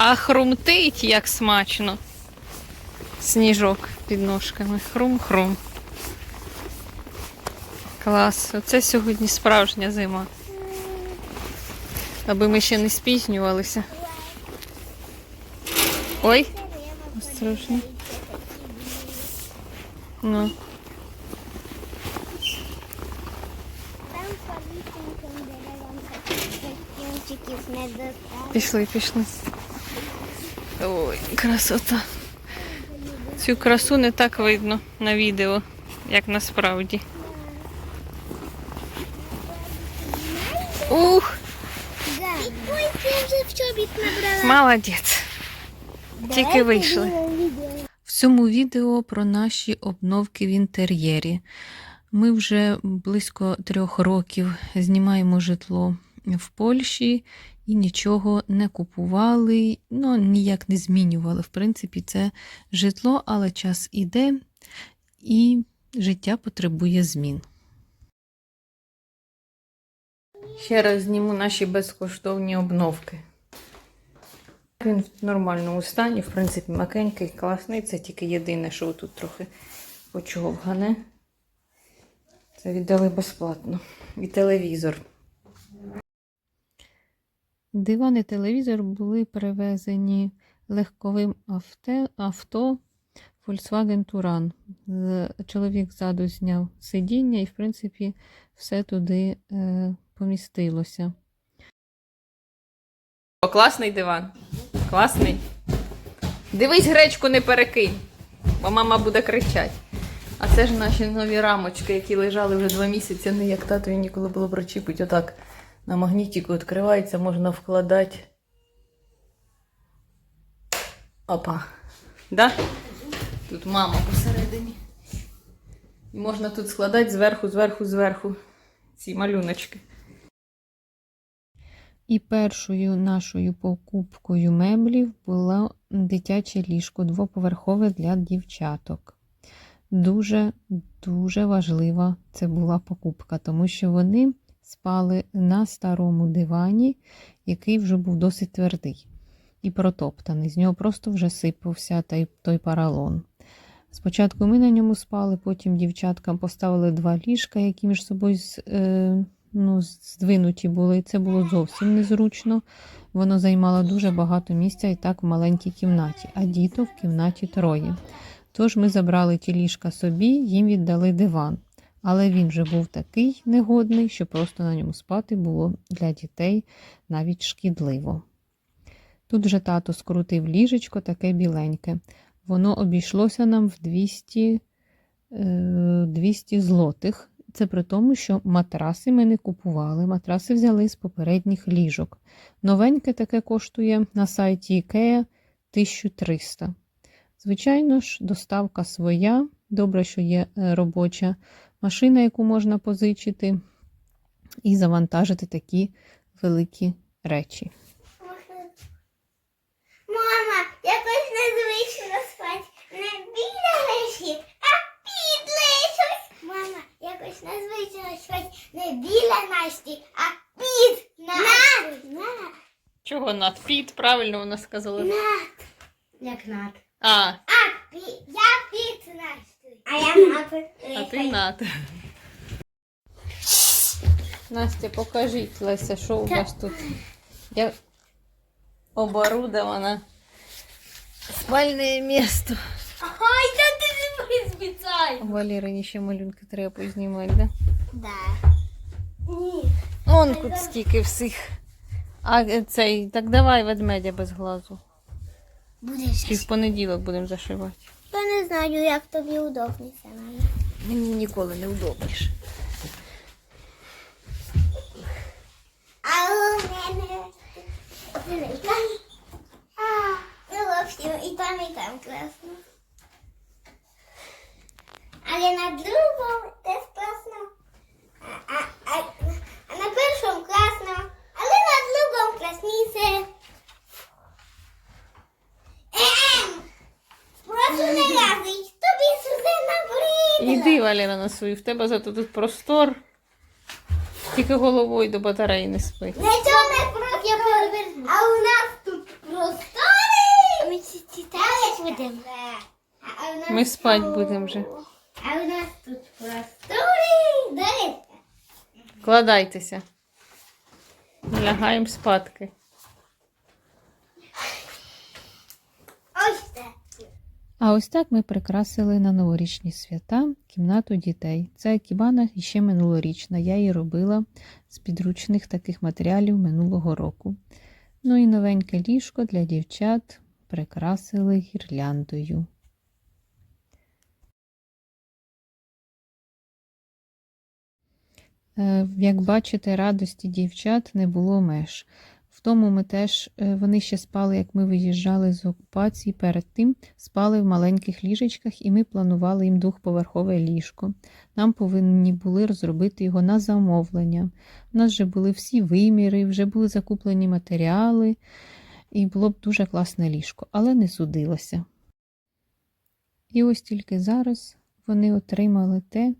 А хрумтить як смачно. Сніжок під ножками. Хрум-хрум. Клас. Оце сьогодні справжня зима. Аби ми ще не спізнювалися. Ой, осторожно. Ну, пішли, пішли. Красота. Цю красу не так видно на відео, як насправді. Ух, молодець. Тільки вийшли. В цьому відео про наші обновки в інтер'єрі. Ми вже близько трьох років знімаємо житло в Польщі і нічого не купували, ну ніяк не змінювали. В принципі, це житло, але час іде і життя потребує змін. Ще раз зніму наші безкоштовні обновки. Він в нормальному стані, в принципі, макенький, класний. Це тільки єдине, що тут трохи почовгане. Це віддали безплатно. І телевізор. Диван і телевізор були перевезені легковим авто, Volkswagen Touran. Чоловік ззаду зняв сидіння і, в принципі, все туди е, помістилося. О, класний диван. Класний. Дивись, гречку не перекинь, бо мама буде кричати. А це ж наші нові рамочки, які лежали вже два місяці, не як татові ніколи було прочіпити. Отак на магнітику відкривається, можна вкладати. Опа. Да? Тут мама посередині. І можна тут складати зверху, зверху, зверху ці малюночки. І першою нашою покупкою меблів було дитяче ліжко двоповерхове для дівчаток. Дуже дуже важлива це була покупка, тому що вони спали на старому дивані, який вже був досить твердий і протоптаний. З нього просто вже сипався той, той паралон. Спочатку ми на ньому спали, потім дівчаткам поставили два ліжка, які між собою е, ну, здвинуті були. Це було зовсім незручно. Воно займало дуже багато місця і так в маленькій кімнаті, а діток в кімнаті троє. Тож ми забрали ті ліжка собі, їм віддали диван. Але він вже був такий негодний, що просто на ньому спати було для дітей навіть шкідливо. Тут вже тато скрутив ліжечко таке біленьке. Воно обійшлося нам в 200, е, 200 злотих. Це при тому, що матраси ми не купували. Матраси взяли з попередніх ліжок. Новеньке таке коштує на сайті IKEA 1300. Звичайно ж, доставка своя. Добре, що є е, робоча машина, яку можна позичити, і завантажити такі великі речі. Мама, якось незвично спать. Не біля лежить, а під лежить. Мама, якось незвично спать. Не біля Насті, а під Насті. Над. Чого над під? Правильно вона сказала. Над. Як над. А, А пі... я під Насті. А я над. а ти над. Настя, покажіть, Леся, що у вас тут? Я оборудована. Спальне місто. Ой, та ти не спеціально. У ще малюнки треба познімати, да? Да. Ні. Он тут стільки всіх. А цей, так давай ведмедя без глазу. Будеш. Чи в понеділок будемо зашивати. Я не знаю, як тобі удобніше. Мені ніколи не удобніше. А у мене велика. А, ну, в общем, і там, і там класно. Але на другому теж класно. А, а, а, а на першому класно. Але на другому класніше. не тобі сюди набридло. Іди, Валіна на свою, в тебе зато тут простор. Тільки головою до батареї не спи. На цьому просто, а у нас тут простори. А ми читаєш будемо. Ми спать будемо вже. А у нас тут простори. Кладайтеся. Лягаємо спадки. А ось так ми прикрасили на новорічні свята кімнату дітей. Ця кібана ще минулорічна. Я її робила з підручних таких матеріалів минулого року. Ну і новеньке ліжко для дівчат прикрасили гірляндою. Е, Як бачите, радості дівчат не було меж. В тому ми теж е, вони ще спали, як ми виїжджали з окупації. Перед тим спали в маленьких ліжечках, і ми планували їм двохповерхове ліжко. Нам повинні були розробити його на замовлення. У нас вже були всі виміри, вже були закуплені матеріали, і було б дуже класне ліжко, але не судилося. І ось тільки зараз вони отримали те,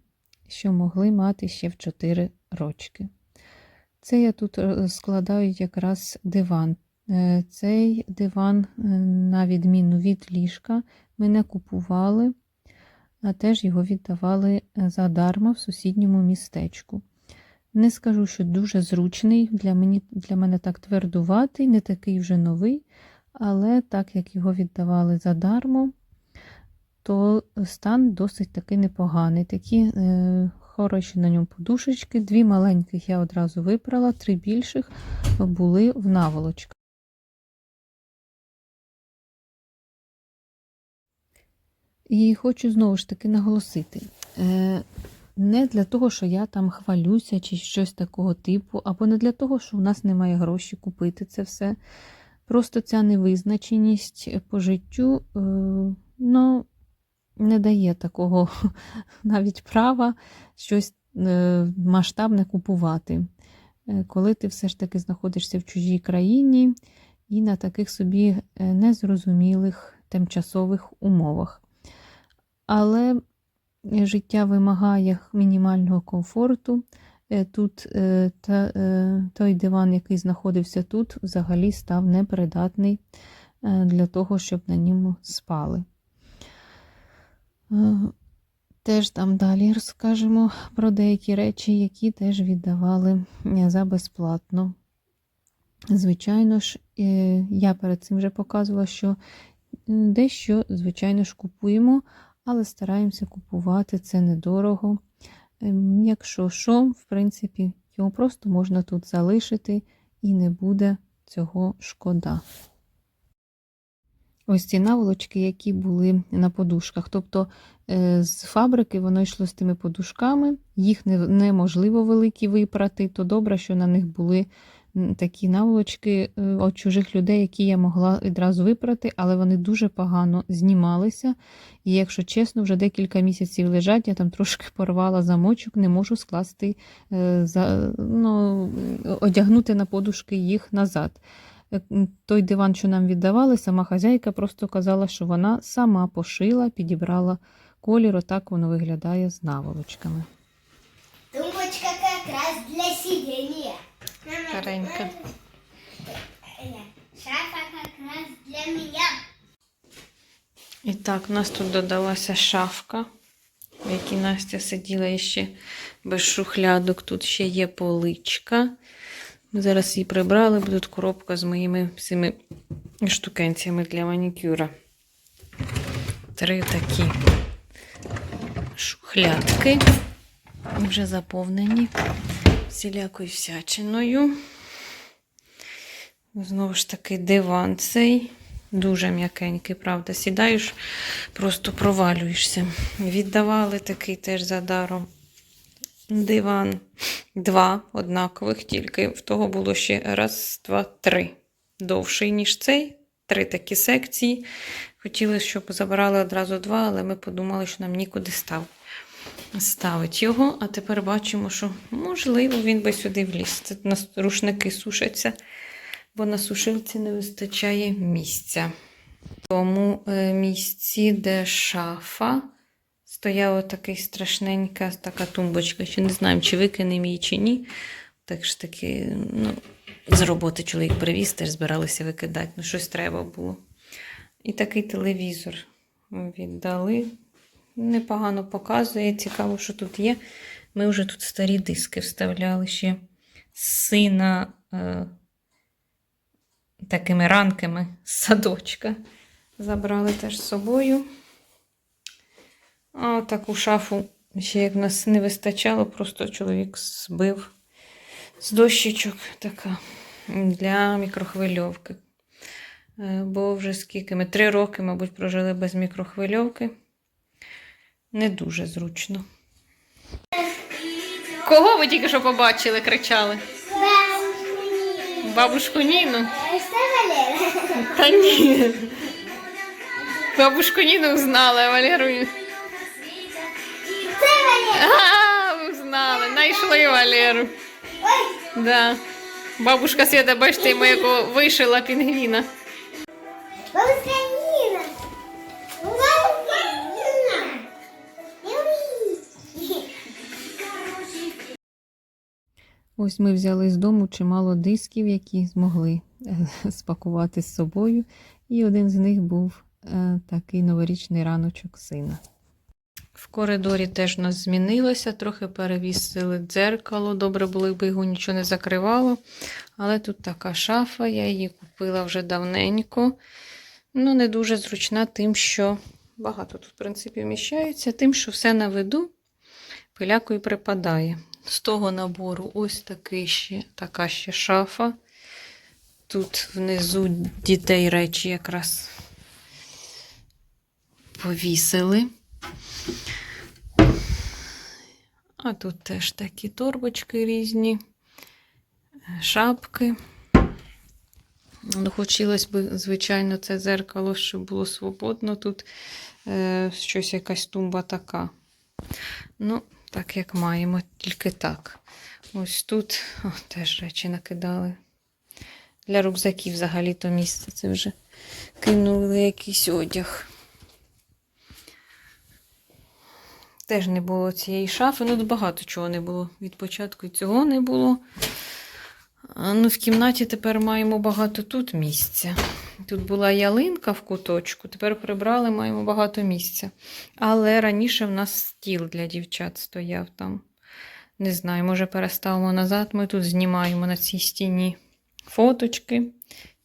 що могли мати ще в 4 рочки. Це я тут е, складаю якраз диван. Е, Цей диван, е, на відміну від ліжка, ми не купували, а теж його віддавали задарма в сусідньому містечку. Не скажу, що дуже зручний, для, мені, для мене так твердуватий, не такий вже новий, але так як його віддавали задармо, то стан досить таки непоганий. Такі хороші на ньому подушечки. Дві маленьких я одразу випрала, три більших були в наволочках. І хочу знову ж таки наголосити. Е, не для того, що я там хвалюся чи щось такого типу, або не для того, що у нас немає гроші купити це все. Просто ця невизначеність по життю е, ну, не дає такого навіть права щось е, масштабне купувати. Е, Коли ти все ж таки знаходишся в чужій країні і на таких собі е, незрозумілих тимчасових умовах. Але життя вимагає мінімального комфорту. Тут та, той диван, який знаходився тут, взагалі став непридатний для того, щоб на ньому спали. Е, Теж там далі розкажемо про деякі речі, які теж віддавали е, за безплатно. Звичайно ж, е, я перед цим вже показувала, що дещо, звичайно ж, купуємо, але стараємося купувати це недорого. Ем, Якщо що, в принципі, його просто можна тут залишити і не буде цього шкода. Ось ці наволочки, які були на подушках. Тобто е, з фабрики воно йшло з тими подушками, їх неможливо великі випрати, то добре, що на них були такі наволочки е, від чужих людей, які я могла відразу випрати, але вони дуже погано знімалися. І, якщо чесно, вже декілька місяців лежать, я там трошки порвала замочок, не можу скласти, е, ну, одягнути на подушки їх назад. Е, Той диван, що нам віддавали, сама хазяйка просто казала, що вона сама пошила, підібрала колір, отак воно виглядає з наволочками. Тумбочка как раз для. Мама, Старенька. э, Шафа как раз для меня. І так, у нас тут додалася шафка, в якій Настя сиділа ще без шухлядок. Тут ще є поличка. Зараз її прибрали, тут коробка з моїми всіми штукенціями для манікюра. Три такі шухлядки. Вже заповнені всілякою всячиною. Знову ж таки, диван цей. Дуже м'якенький, правда. Сідаєш, просто провалюєшся. Віддавали такий теж за даром диван. Два однакових, тільки в того було ще раз, два, три. Довший, ніж цей. Три такі секції. Хотіли, щоб забирали одразу два, але ми подумали, що нам нікуди став. ставить його. А тепер бачимо, що можливо він би сюди вліз. Це рушники сушаться бо на сушилці не вистачає місця. Тому е, місці, де шафа, стояла такий страшненька така тумбочка. Ще не знаємо, чи викинемо її, чи ні. Так ж таки, ну, з роботи чоловік привіз, теж збиралися викидати. Ну, щось треба було. І такий телевізор віддали. непогано показує. Цікаво, що тут є. Ми вже тут старі диски вставляли ще сина е, такими ранками з садочка. Забрали теж з собою. А таку шафу ще як в нас не вистачало, просто чоловік збив з дощечок така для мікрохвильовки. Е, Бо вже скільки ми три роки, мабуть, прожили без мікрохвильовки. Не дуже зручно. Кого ви тільки що побачили, кричали? Бабушку Ніну? Це Валера. Та ні. Бабушку Ніну знали, а Валеру. А, ви знали, знайшли Валеру. Да. Бабушка Свята, бачите, йому яку вишила пінгвіна. Ніна. Ніна. Ось ми взяли з дому чимало дисків, які змогли е, спакувати з собою. І один з них був е, такий новорічний раночок сина. В коридорі теж у нас змінилося, трохи перевісили дзеркало. Добре було, якби його нічого не закривало. Але тут така шафа, я її купила вже давненько. Ну, не дуже зручна тим, що багато тут, в принципі, вміщається, тим, що все на виду пилякою припадає. З того набору ось такий ще, така ще шафа. Тут внизу дітей речі якраз повісили. А тут теж такі торбочки різні, шапки. Ну, хотілося б, звичайно, це дзеркало, щоб було свободно. Тут е, щось якась тумба така. Ну, так як маємо, тільки так. Ось тут о, теж речі накидали. Для рюкзаків взагалі-то місце це вже кинули якийсь одяг. Теж не було цієї шафи. Ну, багато чого не було. Від початку і цього не було. Ну, в кімнаті тепер маємо багато тут місця. Тут була ялинка в куточку, тепер прибрали, маємо багато місця. Але раніше в нас стіл для дівчат стояв там. Не знаю, може переставимо назад. Ми тут знімаємо на цій стіні фоточки,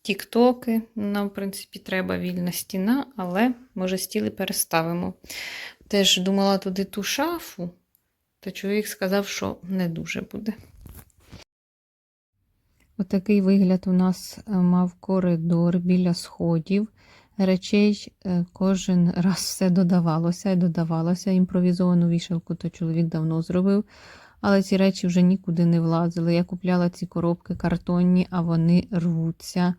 тіктоки. Нам, в принципі, треба вільна стіна, але може стіли переставимо. Теж думала туди ту шафу, то чоловік сказав, що не дуже буде. Отакий вигляд у нас е, мав коридор біля сходів. Речей е, кожен раз все додавалося і додавалося. Імпровізовану вішалку то чоловік давно зробив, але ці речі вже нікуди не влазили. Я купляла ці коробки картонні, а вони рвуться,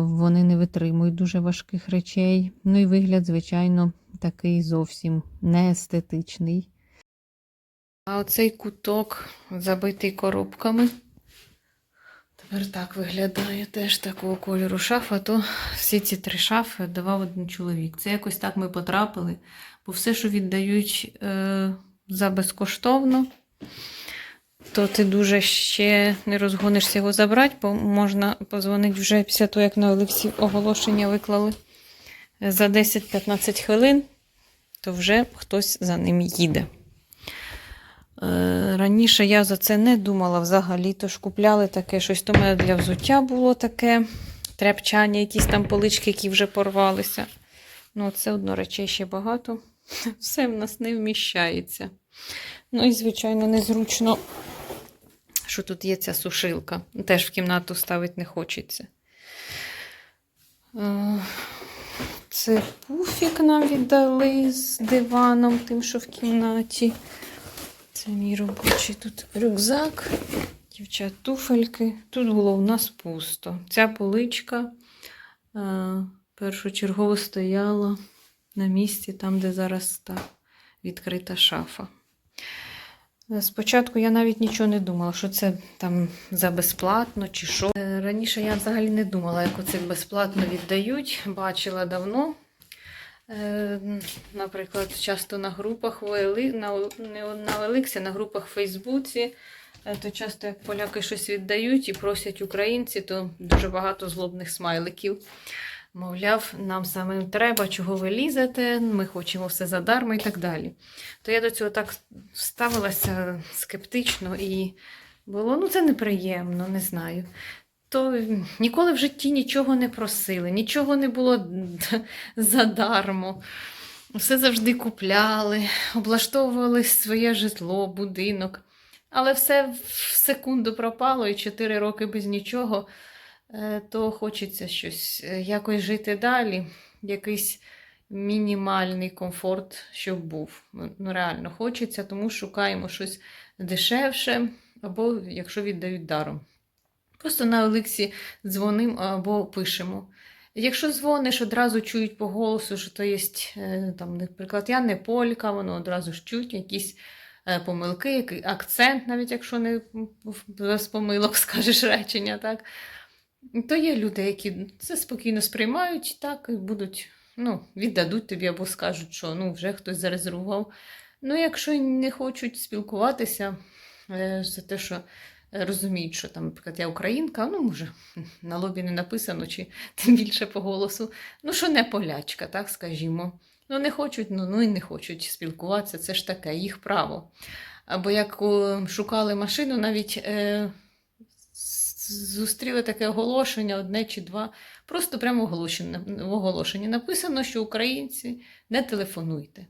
вони не витримують дуже важких речей. Ну і вигляд, звичайно, такий зовсім неестетичний. А оцей куток забитий коробками. Тепер так виглядає теж такого кольору шафа, то всі ці три шафи давав один чоловік. Це якось так ми потрапили, бо все, що віддають е, за безкоштовно, то ти дуже ще не розгонишся його забрати, бо можна позвонити вже після того, як на Олексі оголошення виклали за 10-15 хвилин, то вже хтось за ним їде. Е, Раніше я за це не думала взагалі, тож купляли таке щось. То в мене для взуття було таке тряпчання, якісь там полички, які вже порвалися. Ну, це одно речей ще багато. Все в нас не вміщається. Ну і, звичайно, незручно, що тут є ця сушилка. Теж в кімнату ставити не хочеться. Е, Це пуфік нам віддали з диваном, тим, що в кімнаті. Це мій робочий тут рюкзак, дівчат туфельки. Тут було у нас пусто. Ця поличка е, першочергово стояла на місці, там, де зараз та відкрита шафа. Спочатку я навіть нічого не думала, що це там за безплатно чи що. Е, Раніше я взагалі не думала, як оце безплатно віддають. Бачила давно. Е, Наприклад, часто на групах на, О- на групах в Фейсбуці, е, то часто як поляки щось віддають і просять українці, то дуже багато злобних смайликів. Мовляв, нам самим треба, чого ви лізете, ми хочемо все задармо і так далі. То я до цього так ставилася скептично і було, ну це неприємно, не знаю. То ніколи в житті нічого не просили, нічого не було задармо. Все завжди купляли, облаштовували своє житло, будинок. Але все в секунду пропало і 4 роки без нічого, то хочеться щось е, якось жити далі, якийсь мінімальний комфорт, щоб був. Ну, реально хочеться, тому шукаємо щось дешевше, або якщо віддають даром. Просто на Олексі дзвонимо або пишемо. Якщо дзвониш, одразу чують по голосу, що то є, е, там, наприклад, я не полька, воно одразу ж чують якісь е, помилки, акцент, навіть якщо не без помилок скажеш речення, так? То є люди, які це спокійно сприймають, так, і будуть, ну, віддадуть тобі або скажуть, що ну, вже хтось зарезервував. Ну, якщо не хочуть спілкуватися е, за те, що розуміють, що там, наприклад, я українка, ну, може, на лобі не написано, чи тим більше по голосу. Ну, що не полячка, так скажімо. Ну, не хочуть, ну, ну і не хочуть спілкуватися, це ж таке, їх право. Або як шукали машину, навіть е, зустріли таке оголошення, одне чи два. Просто прямо в оголошенні написано, що українці не телефонуйте.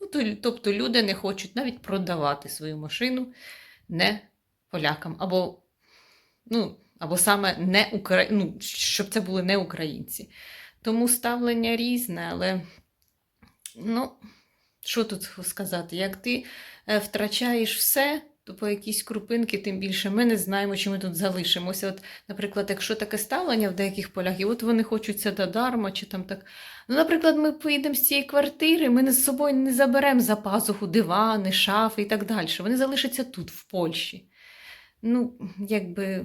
Ну, тобто люди не хочуть навіть продавати свою машину не полякам, або, ну, або саме не Укра... ну, щоб це були не українці. Тому ставлення різне, але ну, що тут сказати? Як ти е, втрачаєш все, то по якісь крупинки, тим більше ми не знаємо, чи ми тут залишимося. От, наприклад, якщо таке ставлення в деяких полях, і от вони хочуть це дарма, чи там так. Ну, наприклад, ми поїдемо з цієї квартири, ми не з собою не заберемо за пазуху дивани, шафи і так далі. Вони залишаться тут, в Польщі. Ну, якби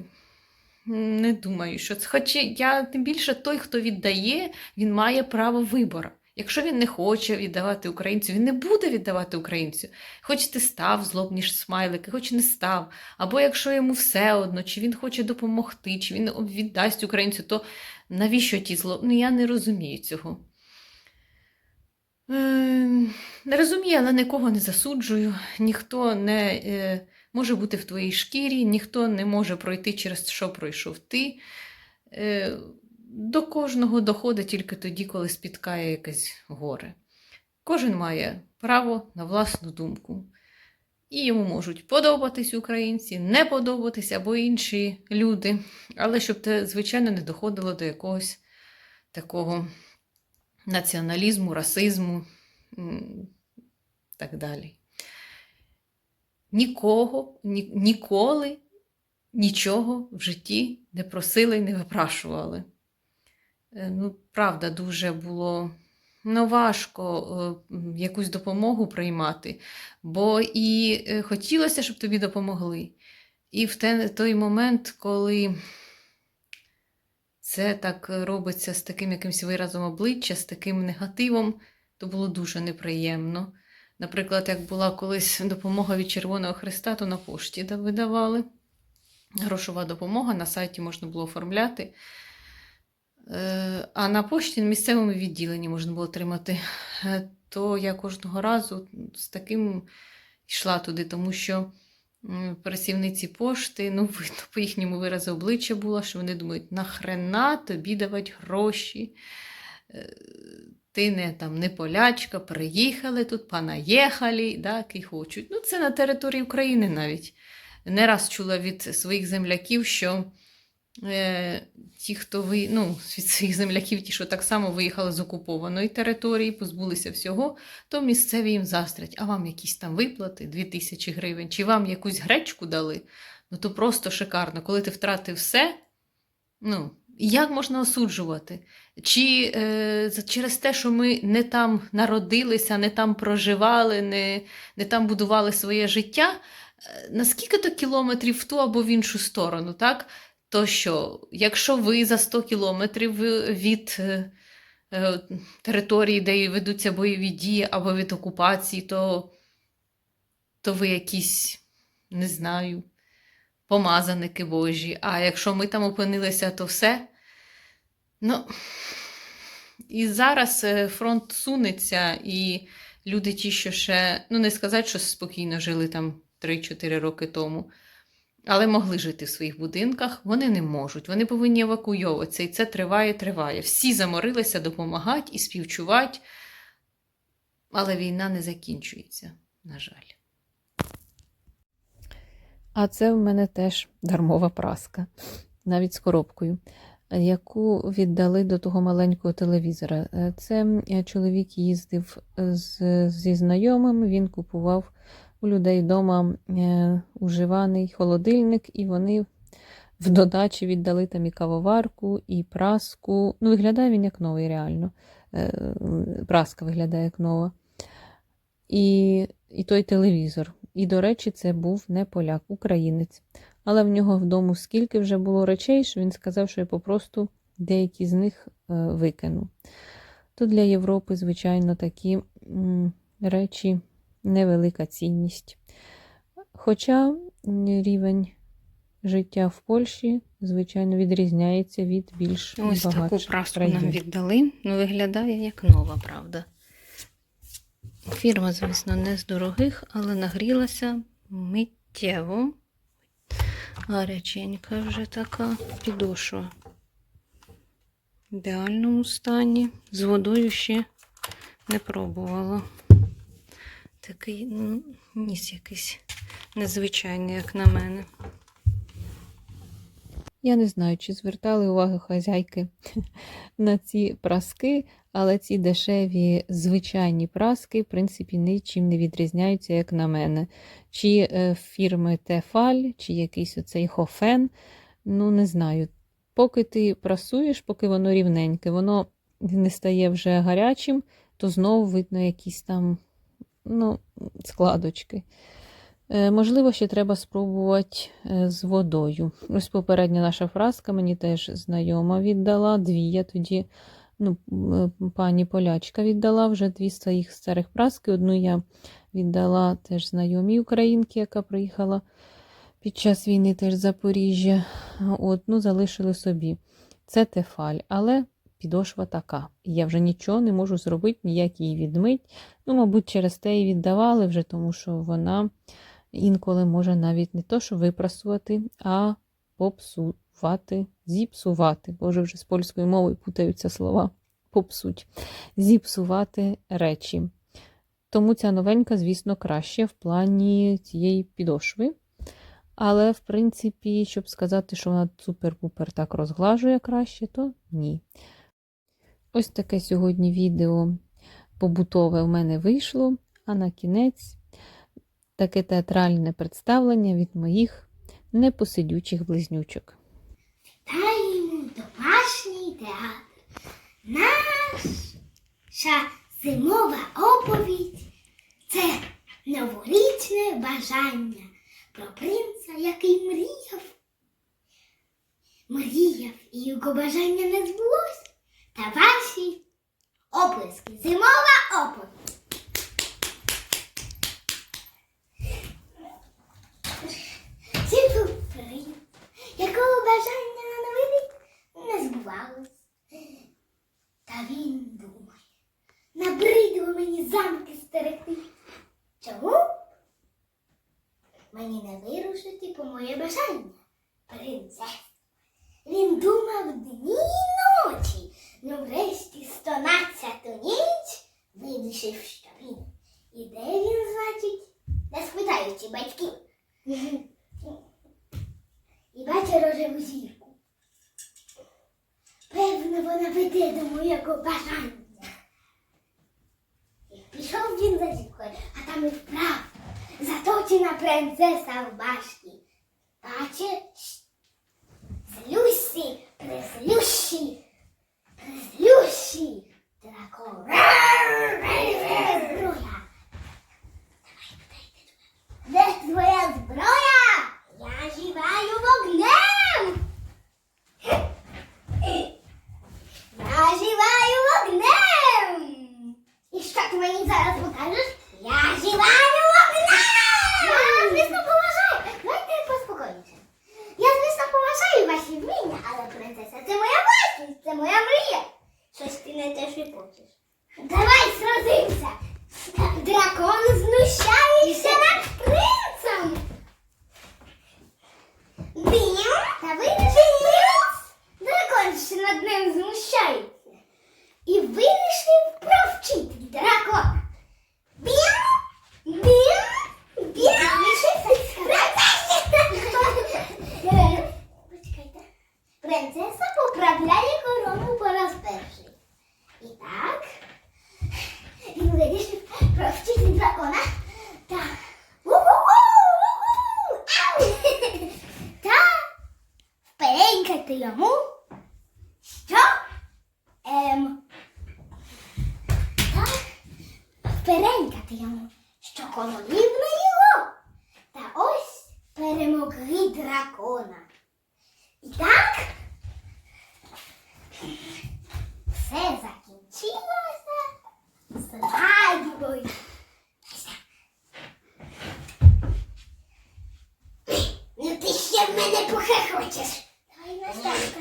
не думаю, що це. Хоча я тим більше той, хто віддає, він має право вибору. Якщо він не хоче віддавати українцю, він не буде віддавати українцю. Хоч ти став злобні ж смайлики, хоч не став. Або якщо йому все одно, чи він хоче допомогти, чи він віддасть українцю, то навіщо ті зло? Ну я не розумію цього. Е, не розумію, але нікого не засуджую, ніхто не е, може бути в твоїй шкірі, ніхто не може пройти через що пройшов ти. Е, до кожного доходить тільки тоді, коли спіткає якесь горе. Кожен має право на власну думку. І йому можуть подобатись українці, не подобатись або інші люди. Але щоб це, звичайно, не доходило до якогось такого націоналізму, расизму так далі. Нікого, ні, ніколи нічого в житті не просили і не випрашували. Е, Ну, правда, дуже було ну, важко е, якусь допомогу приймати, бо і е, хотілося, щоб тобі допомогли. І в той момент, коли це так робиться з таким якимось виразом обличчя, з таким негативом, то було дуже неприємно. Наприклад, як була колись допомога від Червоного Христа, то на пошті видавали. Грошова допомога на сайті можна було оформляти. Е, А на пошті в місцевому відділенні можна було отримати. Е, То я кожного разу з таким йшла туди, тому що працівниці пошти, ну, видно, по їхньому виразу обличчя було, що вони думають, нахрена тобі давати гроші. Е, Ти не там не полячка, приїхали тут, понаїхали, так, і хочуть. Ну, це на території України навіть. Не раз чула від своїх земляків, що ті, хто ви, ну, від своїх земляків, ті, що так само виїхали з окупованої території, позбулися всього, то місцеві їм застрять. А вам якісь там виплати 2000 гривень, чи вам якусь гречку дали, ну то просто шикарно. Коли ти втратив все, ну, як можна осуджувати? Чи е, через те, що ми не там народилися, не там проживали, не, не там будували своє життя, е, на скільки то кілометрів в ту або в іншу сторону, так? То що, якщо ви за 100 кілометрів від е, е, території, де ведуться бойові дії, або від окупації, то, то ви якісь, не знаю, помазаники Божі. А якщо ми там опинилися, то все. Ну, І зараз е, фронт сунеться, і люди ті, що ще, ну не сказати, що спокійно жили там 3-4 роки тому, але могли жити в своїх будинках, вони не можуть. Вони повинні евакуйовуватися, і це триває, триває. Всі заморилися допомагати і співчувати, але війна не закінчується, на жаль. А це в мене теж дармова праска, навіть з коробкою, яку віддали до того маленького телевізора. Е, Це е, чоловік їздив з, зі знайомим, він купував у людей вдома е, уживаний холодильник, і вони в додачі віддали там і кавоварку, і праску. Ну, виглядає він як новий, реально. Е, Праска виглядає як нова. І, і той телевізор. І, до речі, це був не поляк, українець. Але в нього вдома скільки вже було речей, що він сказав, що я попросту деякі з них е, викину. То для Європи, звичайно, такі м, речі невелика цінність. Хоча рівень життя в Польщі, звичайно, відрізняється від більш Ось таку праску країн. нам віддали. Ну, виглядає як нова, правда. Фірма, звісно, не з дорогих, але нагрілася миттєво. Гаряченька вже така підошва. В ідеальному стані. З водою ще не пробувала. Такий ну, ніс якийсь незвичайний, як на мене. Я не знаю, чи звертали увагу хазяйки на ці праски, але ці дешеві звичайні праски, в принципі, нічим не відрізняються, як на мене. Чи е, фірми Тефаль, чи якийсь оцей Хофен. Ну, не знаю. Поки ти прасуєш, поки воно рівненьке, воно не стає вже гарячим, то знову видно якісь там ну, складочки. Е, Можливо, ще треба спробувати е, з водою. Ось попередня наша фраска мені теж знайома віддала. Дві я тоді, ну, е, пані полячка віддала вже дві своїх старих праски. Одну я віддала теж знайомій українці, яка приїхала під час війни теж з Запоріжжя. Одну залишили собі. Це тефаль, але підошва така. Я вже нічого не можу зробити, ніяк її відмить. Ну, мабуть, через те і віддавали вже, тому що вона інколи може навіть не то, що випрасувати, а попсувати, зіпсувати. Боже, вже з польською мовою путаються слова. Попсуть, зіпсувати речі. Тому ця новенька, звісно, краще в плані цієї підошви. Але, в принципі, щоб сказати, що вона супер-пупер так розглажує краще, то ні. Ось таке сьогодні відео побутове в мене вийшло, а на кінець таке театральне представлення від моїх непосидючих близнючок. Вітаємо домашній театр. Наша зимова оповідь це новорічне бажання про принца, який мріяв. Мріяв, і його бажання не збулось. Та ваші оплески. Зимова оповідь. Сіпу принц, якого бажання на новий рік не збувалось. Та він думає, набридло мені замки стерегти. Чому? Мені не вирушити по моє бажання, принцес. Він думав дні й ночі, ну врешті стонадцяту ніч вирішив, що він. І де він, значить, не спитаючи батьків. І бачить рожеву зірку. Певно, вона веде до моєго бажання. І пішов він за зіркою, а там і вправ заточена принцеса в башті. Бачиш, злющі, призлющі, призлющі, дракон. Де твоя зброя? Де твоя зброя? Я живаю вогнем. Я живаю вогнем. І що ти мені зараз покажеш? Я живаю вогнем. моя принцеса, це моя власність, це моя мрія. Щось ти не теж не хочеш. Давай сразимся. Дракон знущається над принцем. Дим, Та вийдеш! Дракон ще над ним знущається. Мене похихочеш. Давай Настаська.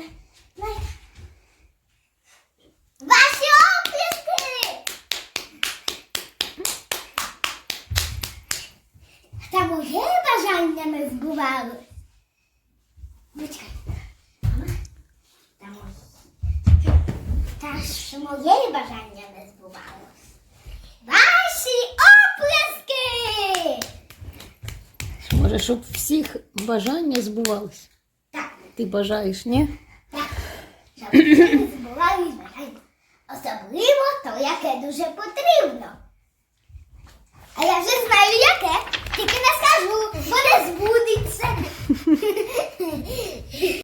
Давай. Ваші оплески! Та моє бажання не збувалось. Почекай. Мама, Та моє. Та ж моє бажання не збувалось. Ваші оплески! Може, щоб всіх бажання збувалися. Так, Ти бажаєш, ні? так. Щоб всі не збувались бажання. Особливо то, яке дуже потрібно. А я вже знаю, яке. Тільки не скажу, бо не збудеться.